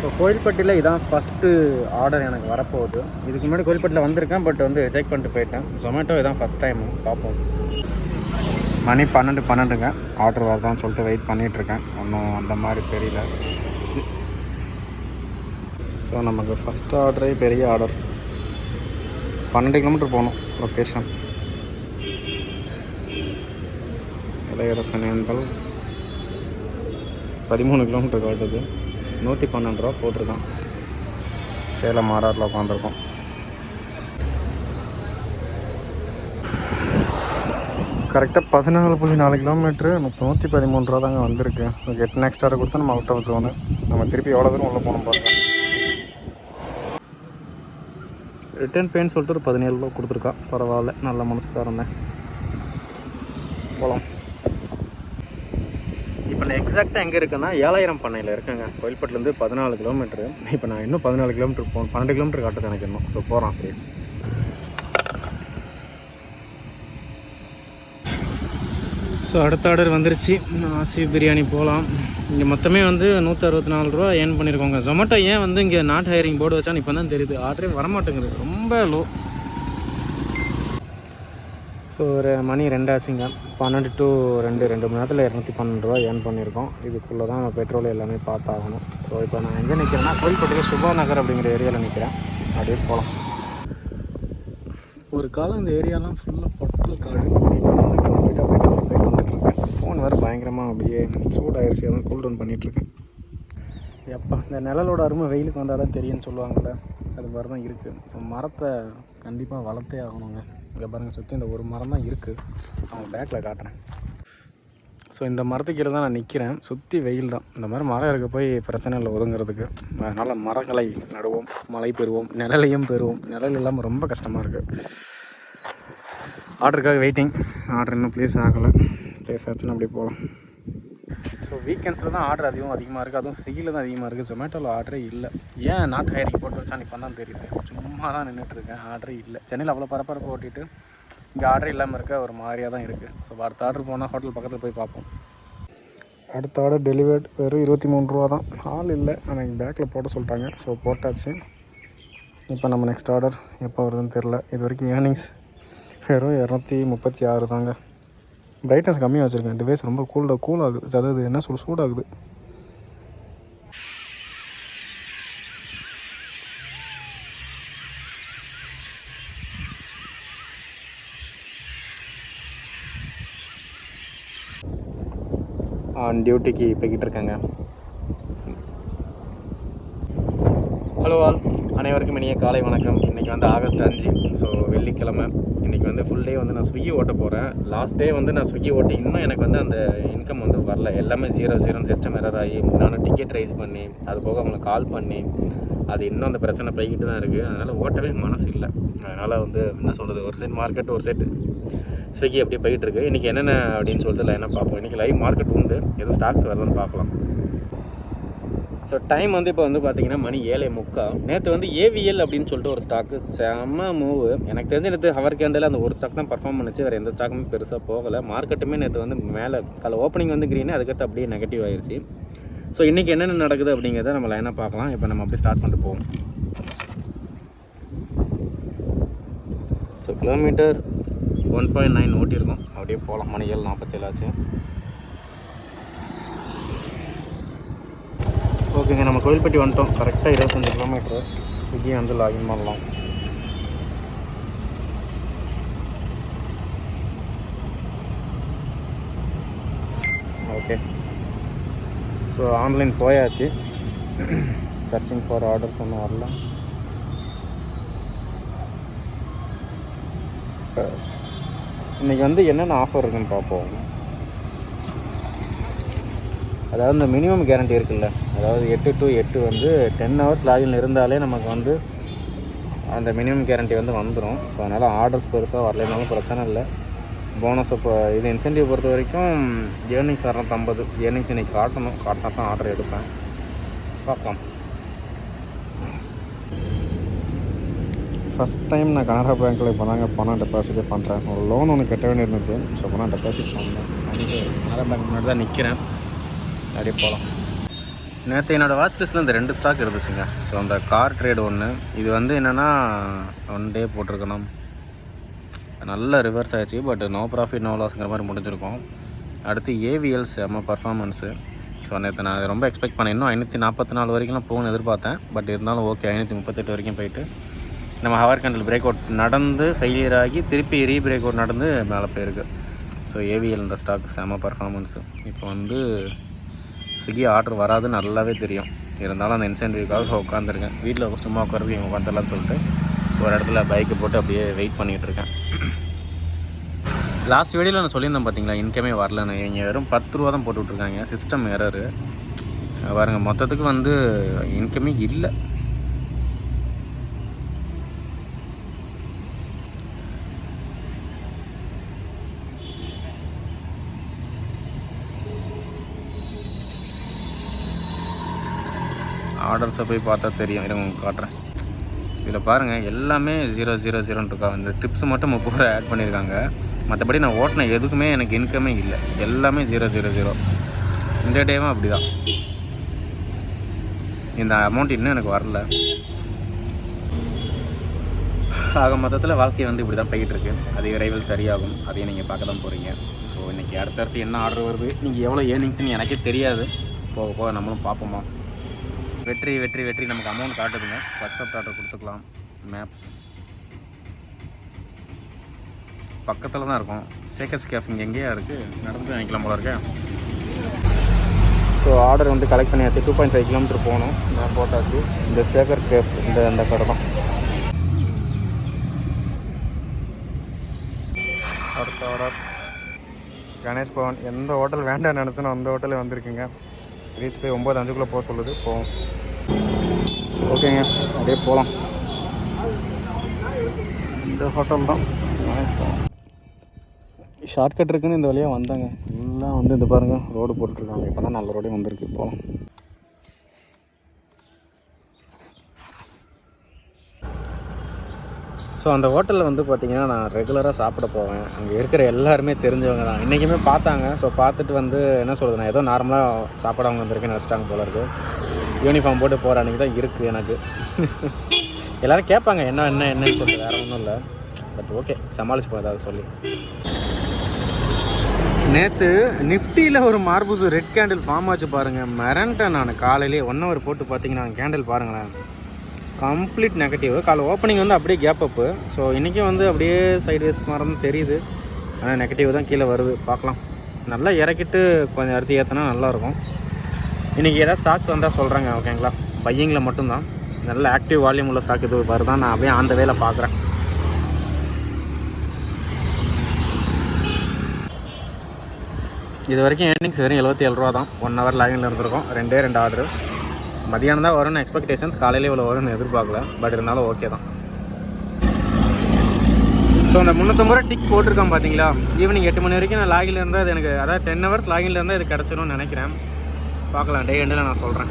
So கோயில்பட்டியில் இதான் first order எனக்கு வரப்போகுது. இதுக்கு முன்னாடி கோயில்பட்டியில் வந்திருக்கேன் பட் வந்து ரிஜெக்ட் பண்ணிட்டு போயிட்டேன். ஜொமேட்டோ இதான் ஃபஸ்ட் டைம் பார்ப்போம். மணி பன்னெண்டு பன்னெண்டுங்க. ஆர்டர் வரதான்னு சொல்லிட்டு வெயிட் பண்ணிகிட்ருக்கேன் ஒன்றும் அந்த மாதிரி தெரியல. ஸோ நமக்கு ஃபஸ்ட் ஆர்டரே பெரிய ஆர்டர் பன்னெண்டு கிலோமீட்டர் போகணும் லொக்கேஷன் இளையரசன் என்பல் பதிமூணு கிலோமீட்டர் காட்டுது நூற்றி பன்னெண்டு ரூபா போட்டிருக்கான். சேலம் ஆர்ஆரில் உட்காந்துருக்கோம் கரெக்டாக பதினாலு புள்ளி நாலு கிலோமீட்ரு நூற்றி பதிமூணு ரூபா தாங்க வந்திருக்கு. எட்டு நெக்ஸ்ட் ஆர்டர் கொடுத்தா நம்ம அவுட் ஆஃப் ஜோனு நம்ம திருப்பி எவ்வளோ தூரம் உள்ளே போகணும் பாருங்கள் ரிட்டர்ன் பேன்னு சொல்லிட்டு ஒரு பதினேழு ரூபா கொடுத்துருக்கா. பரவாயில்ல நல்ல மனசுக்காரன் தான். போகலாம் நான் எக்ஸாக்டாக எங்கே இருக்கேன்னா ஏழாயிரம் பண்ணையில் இருக்கேங்க. கோயில்பட்டிலேருந்து பதினாலு கிலோமீட்டரு. இப்போ நான் இன்னும் பதினாலு கிலோமீட்டர் போகணும் பன்னெண்டு கிலோமீட்டர் காட்டுது எனக்கு இன்னும். ஸோ போகிறோம் அப்படியே. ஸோ அடுத்த ஆர்டர் வந்துருச்சு. ஆசி பிரியாணி போகலாம் இங்கே மொத்தமே வந்து நூற்றி அறுபத்தி நாலு ரூபா ஏர்ன் பண்ணியிருக்கோங்க ஜொமேட்டோ ஏன் வந்து இங்கே நாட் ஹையரிங் போர்டு வச்சான்னு இப்போ தான் தெரியுது ஆர்டரே வரமாட்டேங்குது. ரொம்ப லோ ஸோ ஒரு மணி ரெண்டாச்சுங்க பன்னெண்டு டு ரெண்டு ரெண்டு மணி நேரத்தில் இரநூத்தி பன்னெண்டு ரூபா ஏர்ன் பண்ணியிருக்கோம். இதுக்குள்ளே தான் நம்ம பெட்ரோல் எல்லாமே பார்த்தாகணும் ஸோ இப்போ நான் எங்கே நிற்கிறேன்னா கோயில்பட்டியில் சுபா நகர் அப்படிங்கிற ஏரியாவில் நிற்கிறேன் அப்படியே போகலாம் ஒரு காலம் இந்த ஏரியாலாம் ஃபுல்லாக பொட்டல் காடு. போயிட்டு போயிட்டு வந்துட்டுருக்கேன் ஃபோன் வேறு பயங்கரமாக அப்படியே சூடாயிருச்சு. அதான் கூல் டவுன் பண்ணிகிட்ருக்கேன் எப்பா இந்த நிழலோட அருமை வெயிலுக்கு வந்தால் தான் தெரியும்னு சொல்லுவாங்கள்ல அது மாதிரி தான் இருக்குது ஸோ மரத்தை கண்டிப்பாக வளர்த்தே ஆகணுங்க. இங்கே பாருங்கள் சுற்றி இந்த ஒரு மரம் தான் இருக்குது அவங்க பேக்கில் காட்டுறேன். ஸோ இந்த மரத்துக்கு கீழே தான் நான் நிற்கிறேன் சுற்றி வெயில் தான். இந்த மாதிரி மரம் இருக்க போய் பிரச்சனை இல்லை ஒதுங்கிறதுக்கு. அதனால் மரங்களை நடுவோம் மழை பெறுவோம் நிழலையும் பெறுவோம். நிழல் இல்லாமல் ரொம்ப கஷ்டமாக இருக்குது ஆர்டருக்காக வெயிட்டிங் ஆர்டர் இன்னும் ப்ளேஸ் ஆகலை. ப்ளேஸ் ஆச்சுன்னா அப்படி போகலாம் ஸோ வீக்கெண்ட்ஸில் தான் ஆர்டர் அதிகம் அதிகமாக இருக்குது அதுவும் ஸ்விக்கியில் தான் அதிகமாக இருக்குது ஜொமேட்டோவில் ஆர்டரே இல்லை. ஏன் நாட் ஹையரிங் போட்டு வச்சான்னு இப்போ தான் தெரியுது சும்மா தான் நின்றுட்டுருக்கேன் ஆர்டரே இல்லை. சென்னையில் அவ்வளோ பரபரப்பு ஓட்டிட்டு இங்கே ஆர்டர் இல்லாமல் இருக்க ஒரு மாதிரியாக தான் இருக்குது ஸோ அடுத்த ஆர்டர் போனால் ஹோட்டல் பக்கத்தில் போய் பார்ப்போம். அடுத்த ஆர்டர் டெலிவர்ட் வெறும் இருபத்தி மூணு ரூபா தான். ஆள் இல்லை. ஆனால் எங்கள் பேக்கில் போட சொல்லிட்டாங்க. ஸோ போட்டாச்சு. இப்போ நம்ம நெக்ஸ்ட் ஆர்டர் எப்போ வருதுன்னு தெரில இது வரைக்கும் ஏர்னிங்ஸ் வெறும் இரநூத்தி முப்பத்தி ஆறு தாங்க. பிரைட்னஸ் கம்மியாக வச்சுருக்கேன். டிவைஸ் ரொம்ப கூலாக கூல் ஆகுது. அதாவது என்ன சொல் சூடாகுது. ஆன் டியூட்டிக்கு போய்கிட்டு இருக்காங்க. ஹலோ ஆல் அனைவருக்கும் இனிய காலை வணக்கம். இன்றைக்கி வந்து ஆகஸ்ட் அஞ்சு. ஸோ வெள்ளிக்கிழமை. இன்றைக்கி வந்து ஃபுல் டே வந்து நான் ஸ்விக்கி ஓட்ட போகிறேன் லாஸ்ட் டே வந்து நான் ஸ்விக்கி ஓட்டி இன்னும் எனக்கு வந்து அந்த இன்கம் வந்து வரல. எல்லாமே ஜீரோ ஜீரோ சிஸ்டம் எரர் ஆகி நானும் டிக்கெட் ரைஸ் பண்ணி அது போக அவங்களுக்கு கால் பண்ணி அது இன்னும் அந்த பிரச்சனை போய்கிட்டு தான் இருக்குது அதனால் ஓட்டவே மனசு இல்லை. அதனால் வந்து என்ன சொல்கிறது ஒரு செட் மார்க்கெட் ஒரு சைட் ஸ்விக்கி அப்படியே போயிட்டுருக்கு இன்றைக்கி என்னென்ன அப்படின்னு சொல்லிட்டு லைனாக பார்ப்போம். இன்றைக்கி லைவ் மார்க்கெட் உண்டு. எதுவும் ஸ்டாக்ஸ் வருதுன்னு பார்க்கலாம். ஸோ டைம் வந்து இப்போ வந்து பார்த்தீங்கன்னா மணி ஏழை முக்கா நேற்று வந்து ஏவிஎல் அப்படின்னு சொல்லிட்டு ஒரு ஸ்டாக்கு செம்ம மூவ் எனக்கு தெரிஞ்ச நேற்று ஹவர் கேண்டில் அந்த ஒரு ஸ்டாக் தான் பர்ஃபார்ம் பண்ணிச்சு. வேறு எந்த ஸ்டாக்குமே பெருசாக போகலை. மார்க்கெட்டுமே நேற்று வந்து மேலே கால ஓப்பனிங் வந்து க்ரீனு அதுக்கடுத்து அப்படியே நெகட்டிவ் ஆயிடுச்சு ஸோ இன்றைக்கி என்னென்ன நடக்குது அப்படிங்கிறத நம்ம லைனாக பார்க்கலாம். இப்போ நம்ம அப்படியே ஸ்டார்ட் பண்ணிட்டு போவோம். So kilometre one point nine ஓட்டியிருக்கோம். அப்படியே போகலாம். மணி ஏழு நாற்பத்தேழு ஆச்சு. ஓகேங்க நம்ம கோயில்பட்டி வந்துட்டோம். கரெக்டாக இருபத்தஞ்சி கிலோமீட்ரு ஸ்விக்கி வந்து லாகின் பண்ணலாம். ஓகே ஸோ ஆன்லைன் போயாச்சு. சர்ச்சிங் ஃபார் ஆர்டர்ஸ் ஒன்றும் வரல. இன்றைக்கி வந்து என்னென்ன ஆஃபர் இருக்குன்னு பார்ப்போம். அதாவது இந்த மினிமம் கேரண்டி இருக்குல்ல. அதாவது எட்டு டு எட்டு வந்து டென் ஹவர்ஸ் லாகின் இருந்தாலே நமக்கு வந்து அந்த மினிமம் கேரண்டி வந்து வந்துடும் ஸோ அதனால் ஆர்டர்ஸ் பெருசாக வரலைனாலும் பிரச்சனை இல்லை. போனஸ் இப்போ இது இன்சென்டிவ் பொறுத்த வரைக்கும் ஏர்னிங்ஸ் இரநூத்தம்பது ஏர்னிங்ஸ் இன்றைக்கி காட்டணும். காட்டினா தான் ஆர்டர் எடுப்பேன். பார்க்கலாம் ஃபஸ்ட் டைம் நான் கனரா பேங்க்கில் இப்போ தாங்க பணம் டெபாசிட்டே பண்ணுறேன் ஒரு லோன் ஒன்று கட்ட வேண்டியிருந்துச்சு. ஸோ பணம் டெபாசிட் பண்ணேன். அதுக்கு கனரா பேங்க் முன்னாடி தான் நிற்கிறேன் அப்படியே போகலாம் நேற்று என்னோடய வாட்ச் லிஸ்ட்டில் இந்த ரெண்டு ஸ்டாக் இருந்துச்சுங்க. ஸோ அந்த கார் ட்ரேடு ஒன்று இது வந்து என்னென்னா ஒன் டே போட்டிருக்கணும். நல்ல ரிவர்ஸ் ஆகிடுச்சு பட் நோ ப்ராஃபிட் நோ லாஸ்ங்கிற மாதிரி முடிஞ்சிருக்கும். அடுத்து ஏவிஎல் செம்ம பர்ஃபார்மன்ஸு ஸோ நேற்று நான் ரொம்ப எக்ஸ்பெக்ட் பண்ணேன். இன்னும் ஐநூற்றி நாற்பத்தி நாலு வரைக்கும்லாம் போகணும்னு எதிர்பார்த்தேன். பட் இருந்தாலும் ஓகே ஐநூற்றி முப்பத்தெட்டு வரைக்கும் போயிட்டு நம்ம ஹவர் கேண்டில் பிரேக் அவுட் நடந்து ஃபெயிலியர் ஆகி திருப்பி ரீ பிரேக் அவுட் நடந்து மேலே போயிருக்கு. ஸோ ஏவிஎல் இந்த ஸ்டாக் செம பர்ஃபார்மன்ஸு இப்போ வந்து ஸ்விக்கி ஆர்டர் வராதுன்னு நல்லாவே தெரியும். இருந்தாலும் அந்த இன்சென்டிவ்க்காக உட்காந்துருக்கேன் வீட்டில் சும்மா உட்காந்து இவங்க உட்காந்துலாம்னு சொல்லிட்டு ஒரு இடத்துல பைக்கை போட்டு அப்படியே வெயிட் பண்ணிகிட்ருக்கேன் லாஸ்ட் வீடியோவில் நான் சொல்லியிருந்தேன் பார்த்தீங்களா இன்கமே வரலன்னு. இவங்க வெறும் பத்து ரூபா தான் போட்டு விட்ருக்காங்க சிஸ்டம் எரரு பாருங்கள் மொத்தத்துக்கு வந்து இன்கமே இல்லை. ஆர்டர்ஸை போய் பார்த்தா தெரியும். இருங்க உங்களுக்கு காட்டுறேன். இதில் பாருங்கள் எல்லாமே ஜீரோ ஜீரோ ஜீரோன்னு இருக்கா. இந்த டிப்ஸ் மட்டும் முப்பது ரூபா ஆட் பண்ணியிருக்காங்க. மற்றபடி நான் ஓட்டின எதுக்குமே எனக்கு இன்கமே இல்லை. எல்லாமே ஜீரோ ஜீரோ ஜீரோ இந்த டேவும் அப்படி தான் இந்த அமௌண்ட் இன்னும் எனக்கு வரல. ஆக மொத்தத்தில் வாழ்க்கை வந்து இப்படி தான் போய்கிட்டு இருக்கு அது விரைவில் சரியாகும். அதையும் நீங்கள் பார்க்க தான் போகிறீங்க ஸோ இன்றைக்கி அடுத்தடுத்து என்ன ஆர்டர் வருது? நீங்கள் எவ்வளோ ஏர்னிங்ஸ்னு எனக்கே தெரியாது. போக போக நம்மளும் பார்ப்போமா? வெற்றி வெற்றி வெற்றி நமக்கு அமௌண்ட் காட்டுதுங்க. சக்ஸப்ட் ஆர்டர் கொடுத்துக்கலாம். மேப்ஸ் பக்கத்தில் தான் இருக்கும். சேக்கர்ஸ் கேஃப் இங்கே எங்கேயா இருக்குது நடந்து வாங்கிக்கலாம் போல இருக்கேன் ஸோ ஆர்டர் வந்து கலெக்ட் பண்ணியாச்சு. டூ பாயிண்ட் ஃபைவ் கிலோமீட்டர் போகணும். நான் போட்டாச்சு. இந்த சேகர் கேஃப் இந்த இந்த கடை தான். அடுத்த ஆர்டர் கணேஷ் பவன் எந்த ஹோட்டல் வேண்டாம் நினச்சோன்னா அந்த ஹோட்டலே வந்திருக்குங்க. ரீச் போய் ஒம்பது அஞ்சுக்குள்ளே போக சொல்லுது. போவோம். ஓகேங்க. அப்படியே போகலாம் இந்த ஹோட்டல் தான். ஷார்ட்கட் இருக்குன்னு இந்த வழியாக வந்தாங்க. எல்லாம் வந்து இந்த பாருங்கள் ரோடு போட்டுருக்காங்க இப்போ தான் நல்ல ரோடே வந்திருக்கு. போகலாம் ஸோ அந்த ஹோட்டலில் வந்து பார்த்திங்கன்னா நான் ரெகுலராக சாப்பிட போவேன். அங்கே இருக்கிற எல்லாருமே தெரிஞ்சவங்க தான். இன்றைக்குமே பார்த்தாங்க. ஸோ பார்த்துட்டு வந்து என்ன சொல்கிறது நான் ஏதோ நார்மலாக சாப்பாடு அவங்க வந்திருக்கேன்னு நினச்சிட்டாங்க போல இருக்கு. யூனிஃபார்ம் போட்டு போகிற அன்றைக்கி தான் இருக்குது எனக்கு. எல்லோரும் கேட்பாங்க என்ன என்ன என்னன்னு சொல்லி வேறு ஒன்றும் இல்லை. பட் ஓகே சமாளிச்சு போய் ஏதாவது சொல்லி. நேற்று நிஃப்டியில் ஒரு மார்பூஸ் ரெட் கேண்டில் ஃபார்ம் ஆச்சு பாருங்கள் மிரண்டேன் நான். காலையிலே ஒன் ஹவர் போட்டு பார்த்தீங்கன்னா கேண்டில் பாருங்களேன். கம்ப்ளீட் நெகட்டிவ் காலை ஓப்பனிங் வந்து அப்படியே கேப் அப்பு ஸோ இன்றைக்கும் வந்து அப்படியே சைடு வேஸ் தெரியுது. ஆனால் நெகட்டிவ் தான் கீழே வருது. பார்க்கலாம். நல்லா இறக்கிட்டு கொஞ்சம் அடுத்து ஏற்றினா நல்லாயிருக்கும். இன்றைக்கி ஏதாவது ஸ்டாக்ஸ் வந்தால் சொல்கிறாங்க ஓகேங்களா பையிங்கில் மட்டும்தான். நல்ல ஆக்டிவ் வால்யூம் உள்ள ஸ்டாக் இது வருதான் நான் அப்படியே அந்த வேலை பார்க்குறேன். இது வரைக்கும் ஏர்னிங்ஸ் வெறும் எழுபத்தி ஏழு ரூபா தான் ஒன் ஹவர் லைனில் இருந்திருக்கும். ரெண்டே ரெண்டு ஆர்டர் மதியானம் தான் வரும்னு எக்ஸ்பெக்டேஷன்ஸ் காலையில் இவ்வளோ வரும்னு எதிர்பார்க்கல. பட் இருந்தாலும் ஓகே தான். ஸோ அந்த முந்நூற்றம்பது ரூபா டிக் போட்டிருக்கோம் பார்த்தீங்களா ஈவினிங் எட்டு மணி வரைக்கும் நான் லாகில் இருந்தால் அது எனக்கு அதாவது டென் ஹவர்ஸ் லாகில் இருந்தால் இது கிடச்சிரும்னு நினைக்கிறேன். பார்க்கலாம். டே எண்டில் நான் சொல்கிறேன்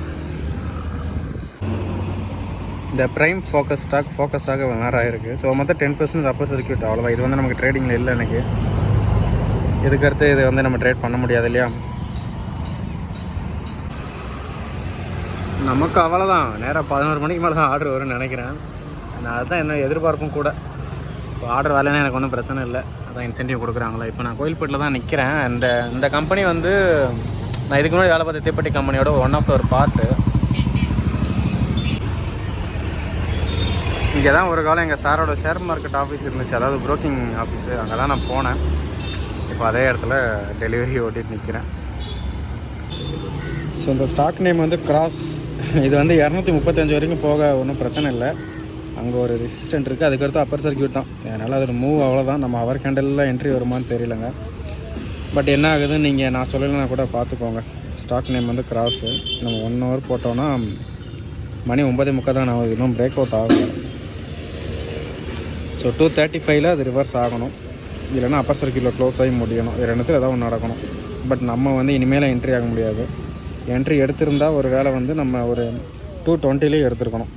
இந்த ப்ரைம் ஃபோக்கஸ் ஸ்டாக் ஃபோக்கஸாக வேறு ஆகிருக்கு ஸோ மொத்தம் டென் பர்சன்ட் அப்பர் சர்க்கியூட் அவ்வளோதான் இது வந்து நமக்கு ட்ரேடிங்கில் இல்லை எனக்கு. இதுக்கடுத்து இது வந்து நம்ம ட்ரேட் பண்ண முடியாது இல்லையா? நமக்கு அவ்வளோதான் நேராக பதினோரு மணிக்கு மேலே தான் ஆர்டர் வரும்னு நினைக்கிறேன். நான் அதுதான் என்ன எதிர்பார்ப்பும் கூட. ஸோ ஆர்டர் வரலன்னா எனக்கு ஒன்றும் பிரச்சனை இல்லை. அதான் இன்சென்டிவ் கொடுக்குறாங்களா. இப்போ நான் கோயில்பேட்டில் தான் நிற்கிறேன் uh, இந்த இந்த கம்பெனி வந்து நான் இதுக்கு முன்னாடி வேலை பார்த்த தீப்பட்டி கம்பெனியோட ஒன் ஆஃப் த ஒரு பார்ட்டு இங்கே தான் ஒரு காலம் எங்கள் சாரோட ஷேர் மார்க்கெட் ஆஃபீஸ் இருந்துச்சு. அதாவது ப்ரோக்கிங் ஆஃபீஸு அங்கே தான் நான் போனேன். இப்போ அதே இடத்துல டெலிவரி ஓட்டிட்டு நிற்கிறேன் ஸோ இந்த ஸ்டாக் நேம் வந்து கிராஸ் இது வந்து இரநூத்தி முப்பத்தஞ்சு வரைக்கும் போக ஒன்றும் பிரச்சனை இல்லை. அங்கே ஒரு ரெசிஸ்டன்ட் இருக்குது அதுக்கடுத்து அப்பர் சர்க்கியூட் தான். அதனால் அது மூவ் அவ்வளோதான் நம்ம அவர் கேண்டலில் என்ட்ரி வருமான்னு தெரியலங்க. பட் என்ன ஆகுதுன்னு நீங்கள் நான் சொல்லலைன்னா கூட பார்த்துக்கோங்க. ஸ்டாக் நேம் வந்து கிராஸு நம்ம ஒன் ஹவர் போட்டோன்னா மணி ஒம்பதே முக்கால் தான் ஆகுது. இன்னும் பிரேக் அவுட் ஆகும் ஸோ டூ தேர்ட்டி ஃபைவ்ல அது ரிவர்ஸ் ஆகணும். இல்லைன்னா அப்பர் சர்க்கியூட்டில் க்ளோஸ் ஆகி முடியணும். இரண்டு ரெண்டுத்தில் ஏதாவது ஒன்று நடக்கணும். பட் நம்ம வந்து இனிமேல் என்ட்ரி ஆக முடியாது. என்ட்ரி எடுத்திருந்தால் ஒரு வேலை வந்து நம்ம ஒரு டூ டுவெண்ட்டிலே எடுத்துருக்கணும்.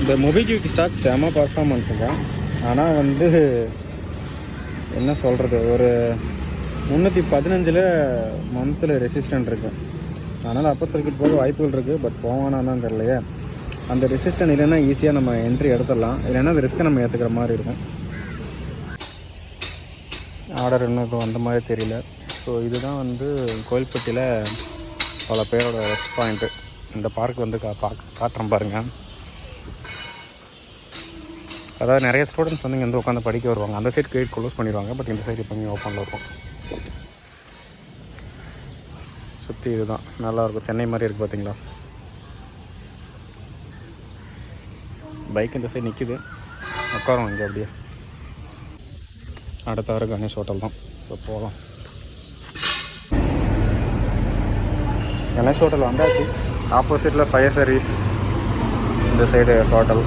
இந்த மொபிக்யூக் ஸ்டாக் செம பர்ஃபார்மன்ஸுங்க ஆனால் வந்து என்ன சொல்கிறது ஒரு முந்நூற்றி பதினஞ்சில் மந்தில் ரெசிஸ்டன்ட் இருக்குது அதனால் அப்பர் சர்க்கியூட் போக வாய்ப்புகள் இருக்குது பட் போவானான்னு தெரியலையே. அந்த ரெசிஸ்டன்ட் இல்லைன்னா ஈஸியாக நம்ம என்ட்ரி எடுத்துடலாம். இல்லைன்னா அந்த ரிஸ்க்கை நம்ம ஏற்றுக்கிற மாதிரி இருக்கும். ஆர்டர் இன்னும் இப்போ வந்த மாதிரி தெரியல. ஸோ இதுதான் வந்து கோயில்பட்டியில் பல பேரோட ரெஸ்ட் பாயிண்ட்டு இந்த பார்க் வந்து கா பார்க்க காட்டுறேன் பாருங்கள் அதாவது நிறைய ஸ்டூடெண்ட்ஸ் வந்து இங்கே வந்து உட்காந்து படிக்க வருவாங்க. அந்த சைடு கேட் க்ளோஸ் பண்ணிடுவாங்க. பட் இந்த சைடு எப்போவுமே ஓப்பனில் இருக்கும். சுற்றி இதுதான். நல்லாயிருக்கும் சென்னை மாதிரி இருக்குது பார்த்தீங்களா பைக் இந்த சைடு நிற்கிது உட்காரும் இங்கே அப்படியே. அடுத்த வர கணேஷ் ஹோட்டல் தான். ஸோ போகலாம். கணேஷ் ஹோட்டல் வந்தாச்சு. ஆப்போசிட்டில் ஃபயர் சர்வீஸ் இந்த சைடு ஹோட்டல்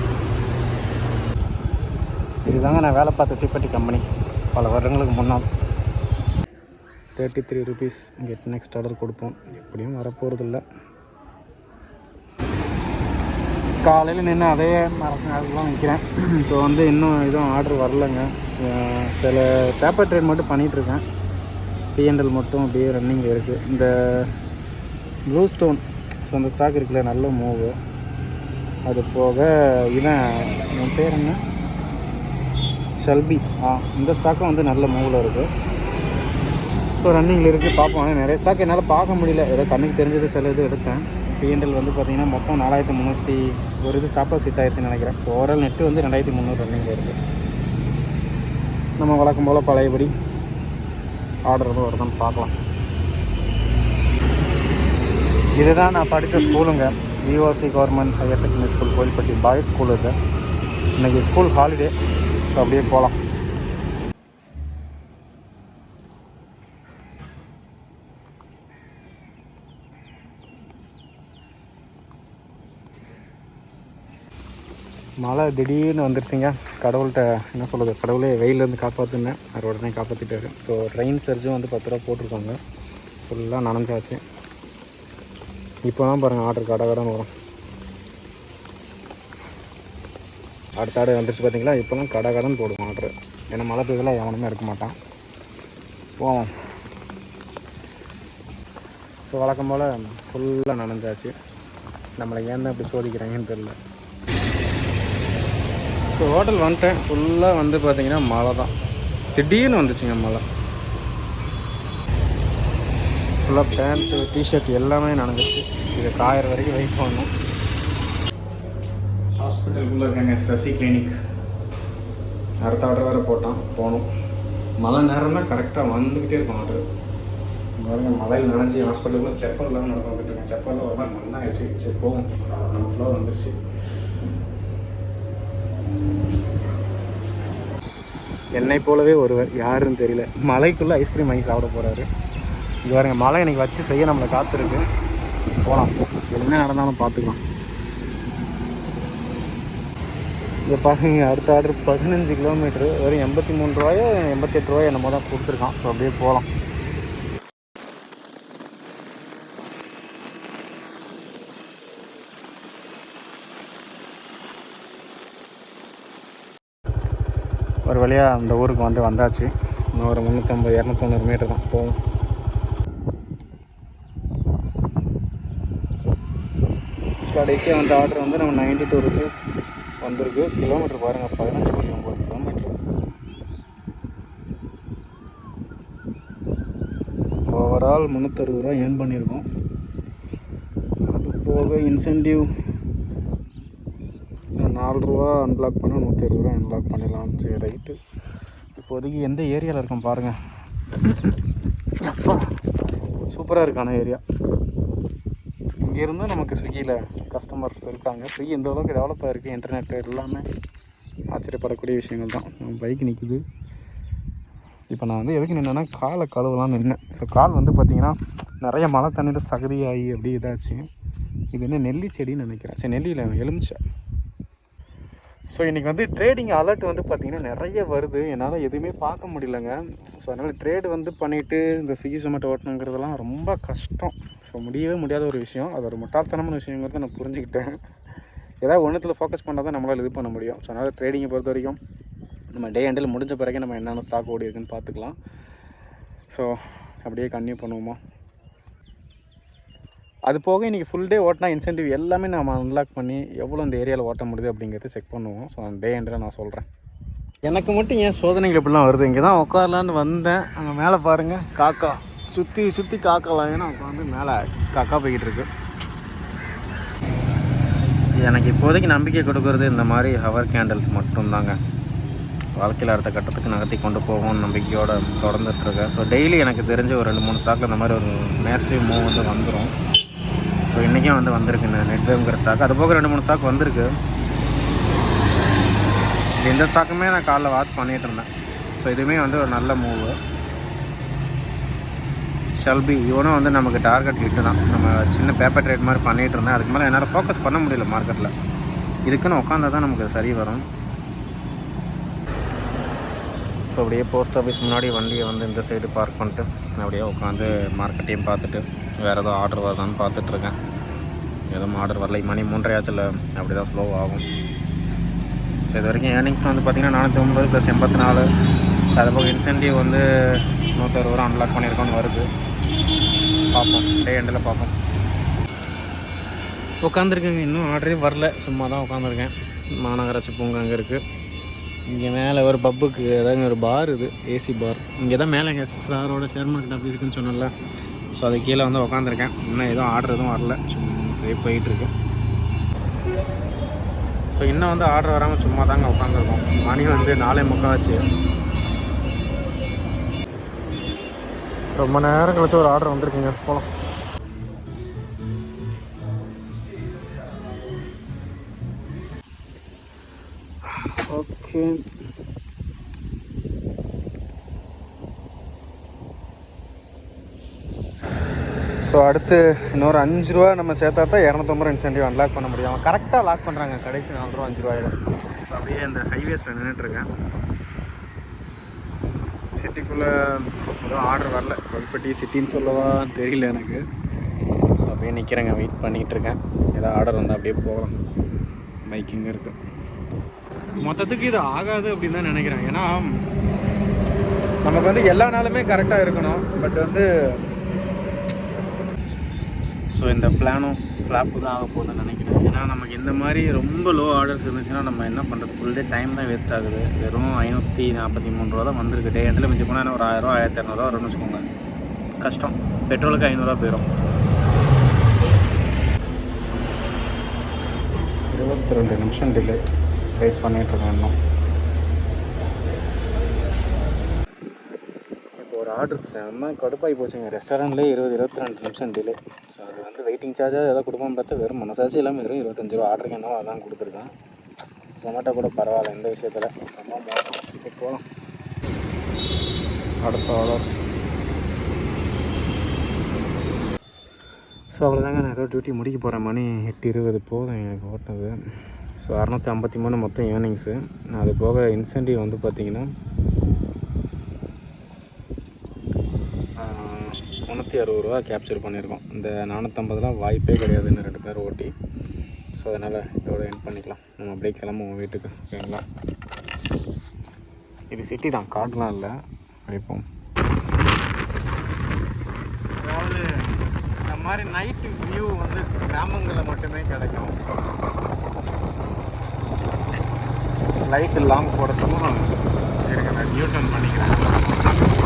இதுதாங்க நான் வேலை பார்த்த தீப்பெட்டி கம்பெனி பல வருடங்களுக்கு முன்னால். Thirty three rupees get next order கொடுப்போம். எப்படியும் வரப்போகிறது இல்லை காலையில் நின்று அதே மரத்தான் நிற்கிறேன் ஸோ வந்து இன்னும் எதுவும் ஆர்டர் வரலங்க. சில பேப்பர் ட்ரேட் மட்டும் பண்ணிகிட்ருக்கேன் பிஎன்எல் மட்டும் அப்படியே ரன்னிங்கில் இருக்குது இந்த ப்ளூ ஸ்டோன் ஸோ அந்த ஸ்டாக் இருக்குல்ல நல்ல மூவு அது போக இவன் என் பேர் என்ன? ஷல்பி. ஆ இந்த ஸ்டாக்கும் வந்து நல்ல மூவில் இருக்குது ஸோ ரன்னிங்கில் இருக்குது பார்ப்போம். ஆனால் நிறைய ஸ்டாக் என்னால் பார்க்க முடியல. ஏதோ கண்ணுக்கு தெரிஞ்சது சில இது எடுத்தேன். பிஎன்எல் வந்து பார்த்தீங்கன்னா மொத்தம் நாலாயிரத்தி முந்நூற்றி ஒரு இது ஸ்டாப்பாக சீட் ஆயிடுச்சுன்னு நினைக்கிறேன். ஸோ ஓவரால் நெட்டு வந்து ரெண்டாயிரத்தி முந்நூறு ரன்னிங்கில் இருக்குது நம்ம வழக்கம் போல் பழையபடி ஆர்டர் எதுவும் வருதுன்னு பார்க்கலாம். இதுதான் நான் படித்த ஸ்கூலுங்க. VOC government higher secondary school Kovilpatti boys school இது. இன்றைக்கி ஸ்கூல் ஹாலிடே ஸோ அப்படியே போகலாம் மழை திடீர்னு வந்துருச்சுங்க. கடவுள்கிட்ட என்ன சொல்கிறது கடவுளே வெயிலேருந்து காப்பாற்றுனேன் அவர் உடனே காப்பாற்றிட்டாரு ஸோ ரெயின் சர்ஜும் வந்து பத்து ரூபா போட்டிருக்காங்க. ஃபுல்லாக நனைஞ்சாச்சு. இப்போ தான் பாருங்கள் ஆர்டர் கடை கடன் வரும். அடுத்த ஆடு வந்துருச்சு பார்த்தீங்களா இப்போலாம் கடை கடன் போடுவோம் ஆர்டர் ஏன்னா மழை பெய்யலாம் எவனுமே இருக்க மாட்டான். போவோம். ஸோ வழக்கம் போல் ஃபுல்லாக நனைஞ்சாச்சு. நம்மளை ஏன் தான் இப்படி சோதிக்கிறாங்கன்னு தெரில ஸோ ஹோட்டல் வந்துட்டேன். ஃபுல்லாக வந்து பார்த்தீங்கன்னா மழை தான் திடீர்னு வந்துச்சுங்க மழை. ஃபுல்லாக பேண்ட்டு டிஷர்ட் எல்லாமே நனைஞ்சிச்சு இது காயிற வரைக்கும் வெயிட் பண்ணணும். ஹாஸ்பிட்டலுக்குள்ளே இருக்காங்க சசி கிளினிக் அடுத்த ஆர்டர் வேறு போட்டான் போகணும். மழை நேரம்னா கரெக்டாக வந்துக்கிட்டே இருக்கும் ஆர்டர் பாருங்க மழையில் நனைஞ்சி ஹாஸ்பிட்டலுக்குள்ள செப்பல் இல்லாமல் நடந்து வந்துட்டுருக்கேன் செப்பலில் ஒரு மாதிரி மண்ணாயிடுச்சு. சரி போகும் நம்ம ஃப்ளோர் வந்துருச்சு. என்னை போலவே ஒருவர் யாருன்னு தெரியல. மலைக்குள்ளே ஐஸ்கிரீம் வாங்கி சாப்பிட போகிறாரு இது பாருங்க மழை இன்னைக்கு வச்சு செய்ய நம்மளை காத்திருக்கு. போகலாம் என்ன நடந்தாலும் பார்த்துக்கலாம். இதை பாருங்க அடுத்த ஆர்டர் பதினஞ்சு கிலோமீட்ரு வெறும் எண்பத்தி மூணு ரூபாயோ எண்பத்தி எட்டு ரூபாயோ என்னமோ தான் கொடுத்துருக்கான். ஸோ அப்படியே போகலாம் ஒரு வழியாக அந்த ஊருக்கு வந்து வந்தாச்சு. இன்னும் ஒரு முந்நூற்றம்பது இரநூத்தொண்ணூறு மீட்டர் தான். போகும் கடைசியாக வந்த ஆர்டர் வந்து நம்ம நைன்டி டூ ருபீஸ் வந்திருக்கு. கிலோமீட்டர் பாருங்கள் பதினஞ்சு புள்ளி ஒம்பது கிலோமீட்டர் ஓவரால் முந்நூற்றறுபது ரூபா ஏர்ன் பண்ணியிருக்கோம். அது போக இன்சென்டிவ் நாலு ரூபா பண்ணால் நூற்றி இருபது ரூபா அன்பிளாக் பண்ணிடலாம் சரி ரைட்டு இப்போதைக்கு எந்த ஏரியாவில் இருக்கோம் பாருங்கள் அப்பா சூப்பராக இருக்கான ஏரியா இங்கேருந்து நமக்கு ஸ்விக்கியில் கஸ்டமர்ஸ் இருக்காங்க. ஸோ இந்த அளவுக்கு டெவலப் ஆகிருக்கு இன்டர்நெட் எல்லாமே. ஆச்சரியப்படக்கூடிய விஷயங்கள் தான். பைக் நிற்குது இப்போ நான் வந்து எதுக்கு நின்னேன்னா காலை கழுவலாம்னு நின்னேன். ஸோ கால் வந்து பார்த்திங்கன்னா நிறைய மழை தண்ணியில் சகதியாகி அப்படியே இதாச்சு. இது என்ன நெல்லி செடின்னு நினைக்கிறேன். சரி நெல்லியில் எலுமிச்சை. ஸோ இன்றைக்கி வந்து ட்ரேடிங் அலர்ட் வந்து பார்த்திங்கன்னா நிறைய வருது. என்னால் எதுவுமே பார்க்க முடியலங்க. ஸோ அதனால் ட்ரேடு வந்து பண்ணிவிட்டு இந்த ஸ்விக்கி ஜொமேட்டோ ஓட்டணுங்கிறதெல்லாம் ரொம்ப கஷ்டம். ஸோ முடியவே முடியாத ஒரு விஷயம். அது ஒரு முட்டாள்தனமான விஷயங்கிறத நான் புரிஞ்சுக்கிட்டேன். ஏதாவது ஒன்றுத்தில் ஃபோக்கஸ் பண்ணால் தான் நம்மளால் இது பண்ண முடியும். ஸோ அதனால் ட்ரேடிங்கை பொறுத்த வரைக்கும் நம்ம டே அண்டில் முடிஞ்ச பிறகு நம்ம என்னென்ன ஸ்டாக் ஓடி இருக்குன்னு பார்த்துக்கலாம். ஸோ அப்படியே கன்டினியூ பண்ணுவோமா? அது போக இன்றைக்கி ஃபுல் டே ஓட்டினா இன்சென்டிவ் எல்லாமே நம்ம அன்லாக் பண்ணி எவ்வளோ இந்த ஏரியாவில் ஓட்ட முடியுது அப்படிங்கிறத செக் பண்ணுவோம். ஸோ அந்த டே எண்டில் நான் சொல்கிறேன் எனக்கு மட்டும் ஏன் சோதனைகள் இப்படிலாம் வருது? இங்கே தான் உட்காரலான்னு வந்தேன். அங்கே மேலே பாருங்கள் காக்கா. சுற்றி சுற்றி காக்கலாம். ஏன்னா உட்காந்து மேலே காக்கா போய்கிட்டு இருக்கு. எனக்கு இப்போதைக்கு நம்பிக்கை கொடுக்கறது இந்த மாதிரி ஹவர் கேண்டில்ஸ் மட்டும்தாங்க. வாழ்க்கையில் அடுத்த கட்டத்துக்கு நகர்த்தி கொண்டு போவோம்னு நம்பிக்கையோடு தொடர்ந்துட்டுருக்கேன். ஸோ டெய்லி எனக்கு தெரிஞ்ச ஒரு ரெண்டு மூணு ஸ்டாக்கில் இந்த மாதிரி ஒரு மேசிவ் மூவ் வந்து வந்துடும் ஸோ இன்றைக்கும் வந்து வந்திருக்கு நெட்வேங்கிற ஸ்டாக் அது போக ரெண்டு மூணு ஸ்டாக் வந்திருக்கு. இந்த ஸ்டாக்குமே நான் காலைல வாட்ச் பண்ணிகிட்டு இருந்தேன். ஸோ இதுவுமே வந்து ஒரு நல்ல மூவு ஷல்பி இவனும் வந்து நமக்கு டார்கெட் ஹிட்டு தான். நம்ம சின்ன பேப்பர் ட்ரேட் மாதிரி பண்ணிகிட்டு இருந்தேன். அதுக்கு மேலே என்னால் ஃபோக்கஸ் பண்ண முடியல மார்க்கெட்டில் இதுக்குன்னு உட்காந்தா தான் நமக்கு சரி வரும். ஸோ அப்படியே போஸ்ட் ஆஃபீஸ் முன்னாடி வண்டியை வந்து இந்த சைடு பார்க் பண்ணிட்டு அப்படியே உட்காந்து மார்க்கெட்டையும் பார்த்துட்டு வேறு ஏதோ ஆர்டர் வருதான்னு பார்த்துட்ருக்கேன் எதுவும் ஆர்டர் வரல. மணி மூன்றரை ஆச்சில். அப்படி தான் ஸ்லோ ஆகும். ஸோ இது வரைக்கும் ஏர்னிங்ஸ் வந்து பார்த்திங்கன்னா நானூற்றி ஒம்பது ப்ளஸ் எண்பத்தி நாலு. அது போக இன்சென்டிவ் வந்து நூற்றறுபது ரூபா அன்லாக் பண்ணியிருக்கோன்னு வருது. பார்ப்போம். டே எண்டில் பார்ப்போம். உட்காந்துருக்கேங்க. இன்னும் ஆர்டரே வரல. சும்மா தான் உட்காந்துருக்கேன். மாநகராட்சி பூங்கா அங்கே இருக்குது இங்கே மேலே ஒரு பப்புக்கு அதாவது ஒரு பார் இது. ஏசி பார் இங்கே தான் மேலே எங்கள் சாரோட ஷேர் மார்க்கெட் ஆஃபீஸ் இருக்குன்னு சொன்னல ஸோ அது கீழே வந்து உட்காந்துருக்கேன். இன்னும் எதுவும் ஆர்டர் எதுவும் வரல. சும்மா அப்படியே போயிட்டுருக்கு. ஸோ இன்னும் வந்து ஆர்டர் வராமல் சும்மா தாங்க உட்காந்துருக்கோம். மணி வந்து நாலே முக்கால் ரொம்ப நேரம் கழிச்சு ஒரு ஆர்டர் வந்திருக்குங்க. போகலாம் ஓகே ஸோ அடுத்து இன்னொரு அஞ்சு ரூபா நம்ம சேர்த்தா தான் இரநூத்தொம்பது ரூபா இன்சென்டிவ் அன்லாக் பண்ண முடியும். அவன் கரெக்டாக லாக் பண்ணுறாங்க கடைசி நாலு ரூபா அஞ்சு ரூபாயிடும் ஸோ அப்படியே அந்த ஹைவேஸில் நின்றுட்டுருக்கேன் சிட்டிக்குள்ளே எதுவும் ஆர்டர் வரல. கொல்பட்டி சிட்டின்னு சொல்லவா தெரியல எனக்கு. ஸோ அப்படியே நிற்கிறேங்க வெயிட் பண்ணிகிட்டு இருக்கேன் ஏதாவது ஆர்டர் வந்தால் அப்படியே போகலாம். பைக்கிங் இருக்குது மொத்தத்துக்கு இது ஆகாது அப்படின்னு தான் நினைக்கிறேன். ஏன்னா நமக்கு வந்து எல்லா நாளுமே கரெக்டாக இருக்கணும். பட் வந்து ஸோ இந்த பிளானும் ஃப்ளாப்பு தான் ஆக போகுதுன்னு நினைக்கிறேன். ஏன்னா நமக்கு இந்த மாதிரி ரொம்ப லோ ஆர்டர்ஸ் இருந்துச்சுன்னா நம்ம என்ன பண்ணுறது ஃபுல் டே டைம் தான் வேஸ்ட் ஆகுது. வெறும் ஐநூற்றி நாற்பத்தி மூணு ரூபா தான் வந்திருக்கு. டே எண்டில் மிஞ்சி போனால் ஒரு ரூபா ஆயிரத்தி இரநூறுவா வரும்னு வச்சுக்கோங்க. கஷ்டம். பெட்ரோலுக்கு ஐநூறுரூவா போயிடும் இருபத்தி ரெண்டு நிமிஷம் டிலே வெயிட் பண்ணிகிட்ருக்கேன் இன்னும் இப்போ ஒரு ஆர்டர் செம்ம கடுப்பாகி போச்சுங்க. ரெஸ்டாரண்ட்லேயே இருபது இருபத்தி ரெண்டு நிமிஷம் டிலே ஸோ அது வந்து வெயிட்டிங் சார்ஜாக ஏதாவது கொடுப்போம் பார்த்தா வெறும் மனசாச்சு இல்லாமல் வெறும் இருபத்தஞ்சு ரூபா ஆர்டருக்கு என்னவோ அதான் கொடுத்துருக்கேன். ஜொமேட்டோ கூட பரவாயில்ல இந்த விஷயத்தில். ரொம்ப மோசம். சரி போகலாம் அடுத்த ஆர்டர் ஸோ அவ்வளோதாங்க நான் ஏதோ டியூட்டி முடிக்க போகிற மணி எட்டு இருபது போதும் எனக்கு ஓட்டினது. ஸோ அறநூற்றி ஐம்பத்தி மூணு மொத்தம் ஏர்னிங்ஸு அது போக இன்சென்டிவ் வந்து பார்த்திங்கன்னா நூற்றி அறுபது ரூபா கேப்சர் பண்ணியிருக்கோம். இந்த நானூற்றம்பதுலாம் வாய்ப்பே கிடையாதுன்னு ரெண்டு பேர் ஓட்டி. ஸோ அதனால் இதோட என் பண்ணிக்கலாம். நம்ம அப்படியே கிளம்புவோம் வீட்டுக்கு ஓகேங்களா இது சிட்டி தான் காட்டெலாம் இல்லை. அழைப்போம் அதாவது இந்த மாதிரி நைட்டு வியூ வந்து கிராமங்களில் மட்டுமே கிடைக்கும். லைட்டு லாங் போடுறதுக்கும் இருக்கு நான் நியூ பண்ணிக்கிறேன்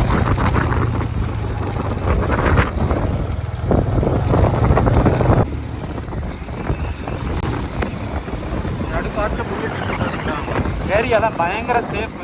ஏரியாலாம் பயங்கர சேஃப்